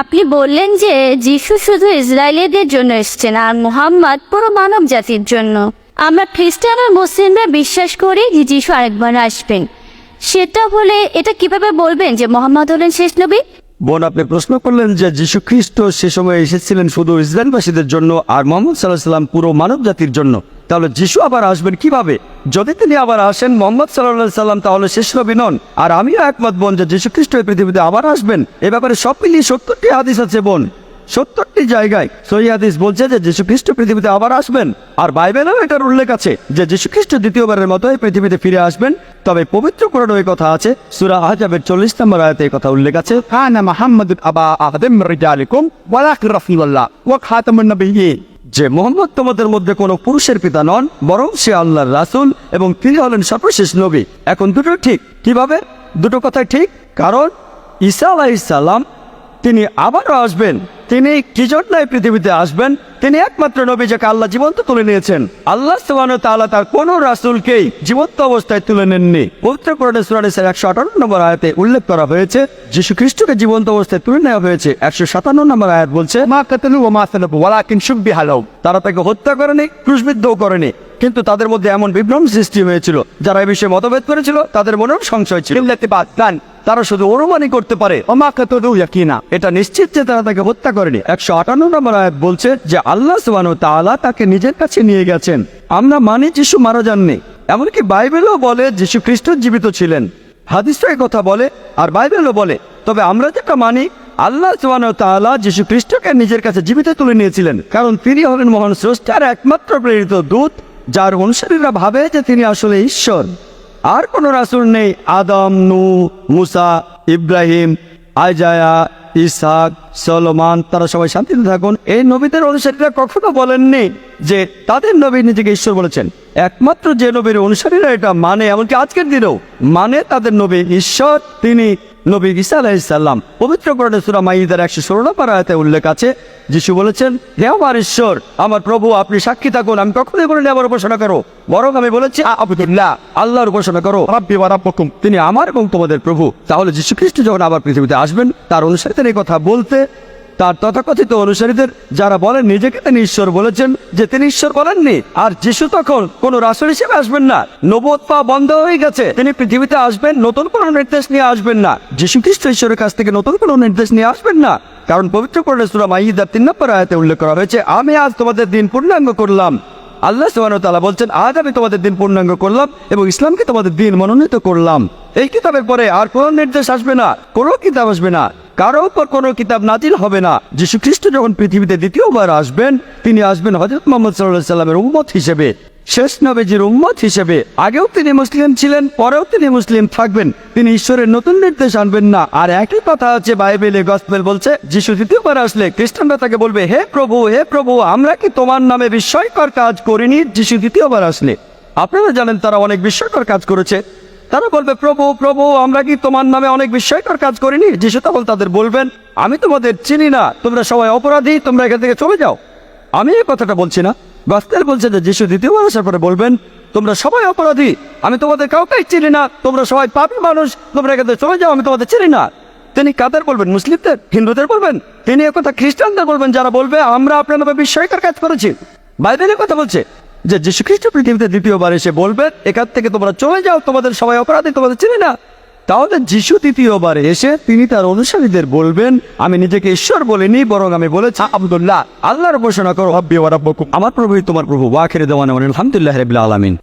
আপনি বললেন যে যিশু শুধু ইসরায়েলিদের জন্য এসছেন আর মুহাম্মদ পুরো মানব জাতির জন্য। আমরা খ্রিস্টান আর মুসলিমরা বিশ্বাস করি যে যিশু আরেকবার আসবেন। সেটা হলে এটা কীভাবে বলবেন যে মোহাম্মদ হলেন শেষ নবী? বোন, আপনি প্রশ্ন করলেন যে যীশু খ্রিস্ট সে সময় এসেছিলেন শুধু ইসরায়েলবাসীদের জন্য আর মোহাম্মদ সাল্লাহ সাল্লাম পুরো মানব জাতির জন্য। তাহলে যিশু আবার আসবেন কীভাবে? যদি তিনি আবার আসেন মোহাম্মদ সাল্লাহ সাল্লাম, তাহলে শেষ নবী নন। আর আমিও একমত বোন যে যীশু খ্রিস্ট পৃথিবীতে আবার আসবেন। এ ব্যাপারে সব মিলিয়ে সত্তরটি হাদিস আছে বোন। সত্তরটি জায়গায় সহি হাদিস বলছে যে যীশু খ্রিস্ট পৃথিবীতে আবার আসবেন। আর বাইবেলেও এটার উল্লেখ আছে যে যীশু খ্রিস্ট দ্বিতীয়বারের মতো এই পৃথিবীতে ফিরে আসবেন। তবে পবিত্র কোরআনে এই কথা আছে। সূরা আহজাবের চল্লিশ নম্বর আয়াতে এই কথা উল্লেখ আছে খানা মাহমুদ আবা আহদিম রিজালিকুম ওয়ালাক রাসূলুল্লাহ ওয়া খাতামুন নবিয়্যি যে মোহাম্মদ তোমাদের মধ্যে কোনো পুরুষের পিতা নন, বরং সে আল্লাহর রাসূল এবং তিনি হলেন সর্বশেষ নবী। এখন দুটো ঠিক। কীভাবে? দুটো কথাই ঠিক। কারণ ঈসা আলাইহিস সালাম তিনি আবারও আসবেন। তিনি কি জন্যই পৃথিবীতে আসবেন? তিনি একমাত্র নবী যাকে আল্লাহ জীবন্ত তুলে নিয়েছেন। আল্লাহ তাআলা তার কোন রাসুলকেই জীবন্ত অবস্থায় তুলে নেননি। পবিত্র একশো আটান্ন নম্বর আয়াতে উল্লেখ করা হয়েছে যীশু খ্রিস্টকে জীবন্ত অবস্থায় তুলে নেওয়া হয়েছে। একশো সাতান্ন নম্বর আয়াত বলছে মা কাতালু ও মা সালাবু ওয়ালাকিন হালাউ তারা তাকে হত্যা করেনি ক্রুশবিদ্ধও করেনি। কিন্তু তাদের মধ্যে এমন বিভ্রম সৃষ্টি হয়েছিল যারা এ বিষয়ে মতভেদ করেছিল তাদের মনেও সংশয় ছিল। তারা শুধু অনুমানই করতে পারে। না এটা নিশ্চিত যে তারা তাকে হত্যা করেনি। একশো আটান্ন নম্বর আয়াত বলছে যে আল্লাহ সুবান তালা তাকে নিজের কাছে নিয়ে গেছেন। আমরা মানি যিশু মারা যাননি। এমনকি বাইবেলও বলে যিশু খ্রিস্ট জীবিত ছিলেন। হাদিসও কথা বলে আর বাইবেলও বলে তবে আমরা যেটা মানি আল্লাহ তাআলা যিশু খ্রিস্টকে নিজের কাছে জীবিত তুলে নিয়েছিলেন। কারণ তিনি হলেন মহান স্রষ্টার একমাত্র প্রেরিত দূত যার অনুসারীরা ভাবে যে তিনি আসলে ঈশ্বর। আর কোনো রাসুল নেই, আদম নু মুসা, ইব্রাহিম আজায়া ইসাক সলমান তারা সবাই শান্তিতে থাকুন। এই নবীদের অনুসারীরা কখনো বলেননি যে তাদের নবী নিজেকে ঈশ্বর বলেছেন। একমাত্র যে নবীর অনুসারীরা এটা মানে এমনকি আজকের দিনেও মানে তাদের নবী ঈশ্বর তিনি নবী ইসা আলাহিসাল্লাম পবিত্র করণে সুরা মাইদার একশো ষোলো নম্বর আয়তে উল্লেখ আছে যিশু বলেছেন হে আমার ঈশ্বর আমার প্রভু আপনি সাক্ষী থাকুন আমি কখনোই বলিনি আমার উপাসনা করো। বরং আমি বলেছি আবুদুল্লাহ আল্লাহর উপাসনা করো। তিনি আমার এবং তোমাদের প্রভু। তাহলে যীশু খ্রিস্ট যখন আবার পৃথিবীতে আসবেন তার অনুসারীদের এই কথা বলতে তার তথাকথিত অনুসারীদের যারা বলেন নিজেকে তিনি ঈশ্বর বলেছেন যে তিনি ঈশ্বর বলেননি, আর যিশু তখন কোনো রাসূল হিসেবে আসবেন না। নবত পা বন্ধ হয়ে গেছে। তিনি পৃথিবীতে আসবেন, নতুন কোনো নির্দেশ নিয়ে আসবেন না। যীশু খ্রিস্ট ঈশ্বরের কাছ থেকে নতুন কোনো নির্দেশ নিয়ে আসবেন না। কারণ পবিত্র করে সুরা মাইদার তিন নম্বর আয়াতে উল্লেখ করা হয়েছে, আমি আজ তোমাদের দিন পূর্ণাঙ্গ করলাম। আল্লাহ তাআলা বলছেন, আজ আমি তোমাদের দিন পূর্ণাঙ্গ করলাম এবং ইসলামকে তোমাদের দিন মনোনীত করলাম। এই কিতাবের পরে আর কোনো নির্দেশ আসবে না, কোনো কিতাব আসবে না। কারও উপর কোনো কিতাব নাজিল হবে না। যীশু খ্রিস্ট যখন পৃথিবীতে দ্বিতীয়বার আসবেন, তিনি আসবেন হযরত মোহাম্মদ আলাইহি সাল্লামের উম্মত হিসেবে, শেষ নবীজির উম্মত হিসেবে। আগেও তিনি মুসলিম ছিলেন, পরেও তিনি মুসলিম থাকবেন। তিনি ঈশ্বরের নতুন নির্দেশ আনবেন না। আর একই কথা আছে, বাইবেলে গসপেল বলছে, যিশু দ্বিতীয়বার আসলে খ্রিস্টানরা তাকে বলবে, হে প্রভু হে প্রভু, আমরা কি তোমার নামে বিস্ময়কর কাজ করিনি? যিশু দ্বিতীয়বার আসলে। আপনারা জানেন তারা অনেক বিস্ময়কর কাজ করেছে। তারা বলবে, প্রভু প্রভু, আমরা কি তোমার নামে অনেক বিস্ময়কর কাজ করিনি? যিশু তখন তাদের বলবেন, আমি তোমাদের চিনি না, তোমরা সবাই অপরাধী, তোমরা এখান থেকে চলে যাও। আমি এই কথাটা বলছি না। গস্তেল বলছে যে যিশু দ্বিতীয়বার আসার পরে বলবেন, তোমরা সবাই অপরাধী, আমি তোমাদের কাউকেই চিনি না, তোমরা সবাই পাপী মানুষ, তোমরা এখান থেকে চলে যাও, আমি তোমাদের চিনি না। তিনি কাদের বলবেন? মুসলিমদের? হিন্দুদের বলবেন? তিনি একথা খ্রিস্টানদের বলবেন, যারা বলবে, আমরা আপনার নামে বিস্ময়কর কাজ করেছি। বাইবেলের কথা বলছে যে যীশু খ্রিস্ট পৃথিবীতে দ্বিতীয়বার এসে বলবেন এখান থেকে তোমরা চলে যাও, তোমাদের সবাই অপরাধী, তোমাদের চিনি না। তাহলে যিশু দ্বিতীয়বার এসে তিনি তার অনুসারীদের বলবেন, আমি নিজেকে ঈশ্বর বলিনি, বরং আমি বলেছি, আবদুল্লাহ, আল্লাহর ঘোষণা করো আমার প্রভু তোমার প্রভু ওয়াখের দেওয়ান আলহামদুলিল্লাহ রবিল্লা আলমিন।